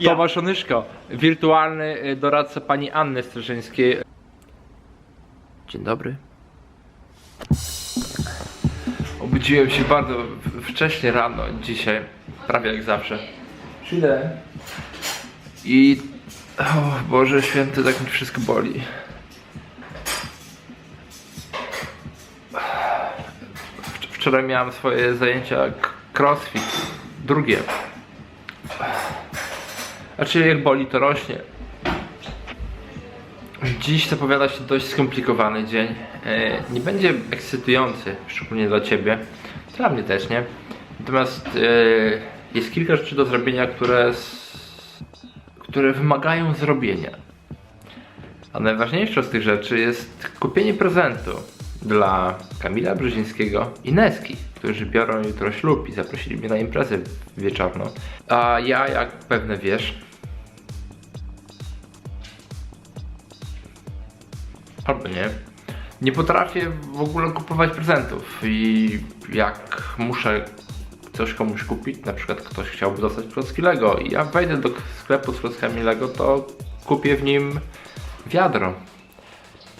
Ja. Tomasz Onyszko, wirtualny y, doradca pani Anny Strzeżyńskiej. Dzień dobry. Obudziłem się bardzo wcześnie rano dzisiaj, prawie jak zawsze. Przyjdę. I... O Boże święty, tak mi wszystko boli. Wcz- Wczoraj miałem swoje zajęcia crossfit, drugie. Znaczy jak boli to rośnie. Dziś zapowiada się dość skomplikowany dzień. E, Nie będzie ekscytujący, szczególnie dla Ciebie. Dla mnie też nie. Natomiast e, jest kilka rzeczy do zrobienia, które, które wymagają zrobienia. A najważniejsza z tych rzeczy jest kupienie prezentu dla Kamila Brzezińskiego i Neski, którzy biorą jutro ślub i zaprosili mnie na imprezę wieczorną. A ja, jak pewnie wiesz, albo nie, nie potrafię w ogóle kupować prezentów i jak muszę coś komuś kupić, na przykład ktoś chciałby dostać klocki Lego i ja wejdę do sklepu z klockami Lego, to kupię w nim wiadro.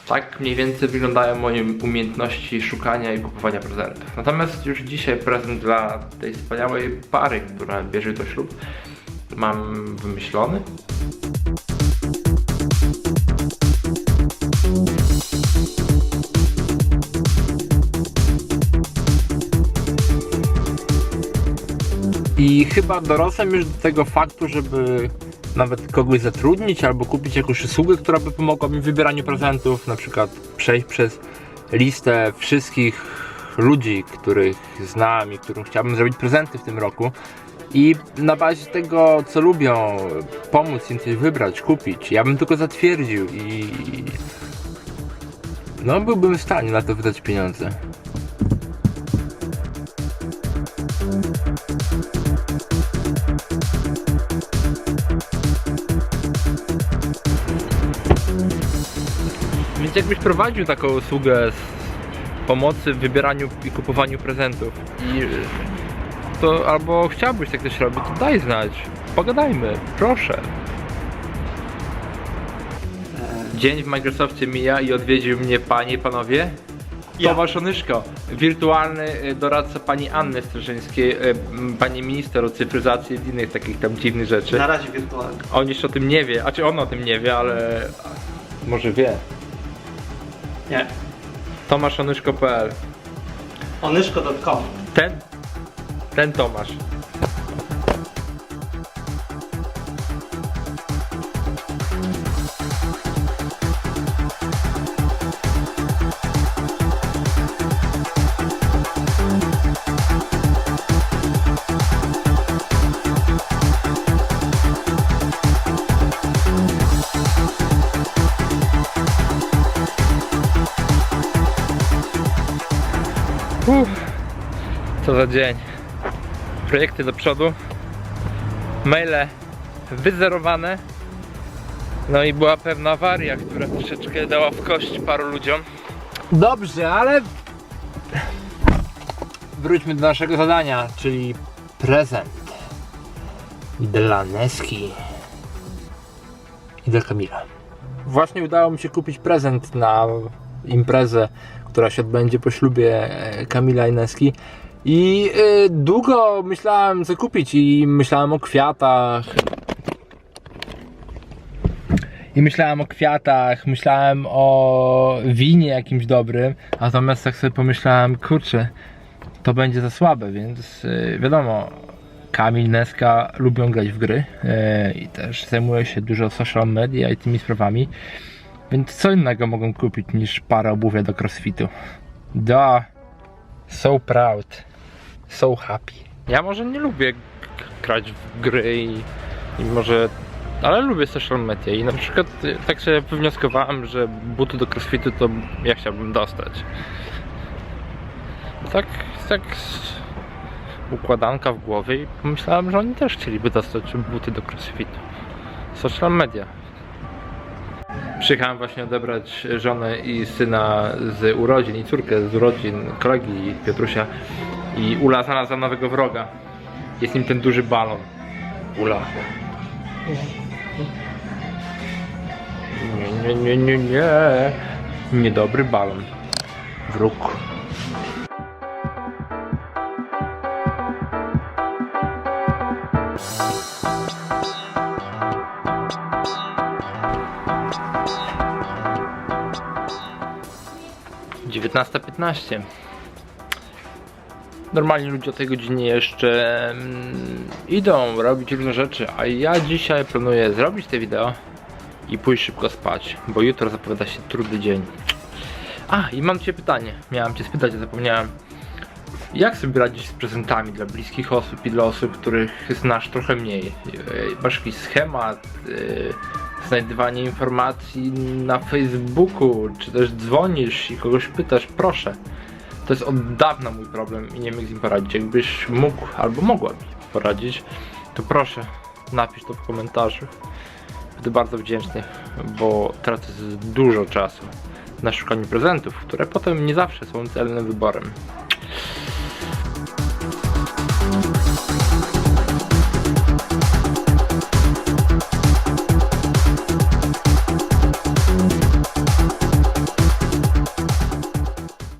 Tak mniej więcej wyglądają moje umiejętności szukania i kupowania prezentów. Natomiast już dzisiaj prezent dla tej wspaniałej pary, która bierze do ślub, mam wymyślony. I chyba dorosłem już do tego faktu, żeby nawet kogoś zatrudnić albo kupić jakąś usługę, która by pomogła mi w wybieraniu prezentów, na przykład przejść przez listę wszystkich ludzi, których znam i którym chciałbym zrobić prezenty w tym roku i na bazie tego, co lubią, pomóc im coś wybrać, kupić. Ja bym tylko zatwierdził i no byłbym w stanie na to wydać pieniądze. Jakbyś prowadził taką usługę z pomocy w wybieraniu i kupowaniu prezentów i to albo chciałbyś tak coś robić, to daj znać. Pogadajmy, proszę. Dzień w Microsoftie mija i odwiedził mnie panie i panowie. Ja. Tomasz Onyszko, wirtualny y, doradca pani Anny Strzeżyńskiej, m, pani minister od cyfryzacji i innych takich tam dziwnych rzeczy. Na razie wirtualnie. On jeszcze o tym nie wie, a czy on o tym nie wie, ale może wie. Nie. Tomaszonyszko.pl Onyszko.com Ten, ten Tomasz. Uff, co za dzień. Projekty do przodu, maile wyzerowane. No i była pewna awaria, która troszeczkę dała w kość paru ludziom. Dobrze, ale wróćmy do naszego zadania, czyli prezent dla Neski i dla Kamila. Właśnie udało mi się kupić prezent na imprezę, która się odbędzie po ślubie e, Kamila i Neski. I y, długo myślałem co kupić i myślałem o kwiatach. I myślałem o kwiatach, myślałem o winie jakimś dobrym, natomiast tak sobie pomyślałem, kurczę, to będzie za słabe, więc y, wiadomo, Kamil, Neska lubią grać w gry i też zajmują się dużo social media i tymi sprawami, więc co innego mogą kupić niż parę obuwia do crossfitu. Da, so proud, so happy. Ja może nie lubię grać w gry i, i może ale lubię social media i na przykład y, tak sobie wywnioskowałem, że buty do crossfitu to ja chciałbym dostać. Tak, tak układanka w głowie i pomyślałem, że oni też chcieliby dostać buty do crossfitu. Social media. Przyjechałem właśnie odebrać żonę i syna z urodzin i córkę z urodzin kolegi Piotrusia i Ula znalazła nowego wroga. Jest nim ten duży balon. Ula. Nie, nie, nie, nie, nie. Niedobry balon. Wróg. Dziewiętnasta piętnaście. Normalnie ludzie o tej godzinie jeszcze mm, idą robić różne rzeczy, a ja dzisiaj planuję zrobić te wideo i pójść szybko spać, bo jutro zapowiada się trudny dzień. A, i mam cię pytanie. Miałem cię spytać, a zapomniałem. Jak sobie radzić z prezentami dla bliskich osób i dla osób, których znasz trochę mniej? Yy, Masz jakiś schemat, yy, znajdywanie informacji na Facebooku, czy też dzwonisz i kogoś pytasz, proszę. To jest od dawna mój problem i nie jak z nim poradzić. Jakbyś mógł albo mogła mi poradzić, to proszę napisz to w komentarzu. Będę bardzo wdzięczny, bo tracę dużo czasu na szukaniu prezentów, które potem nie zawsze są celnym wyborem.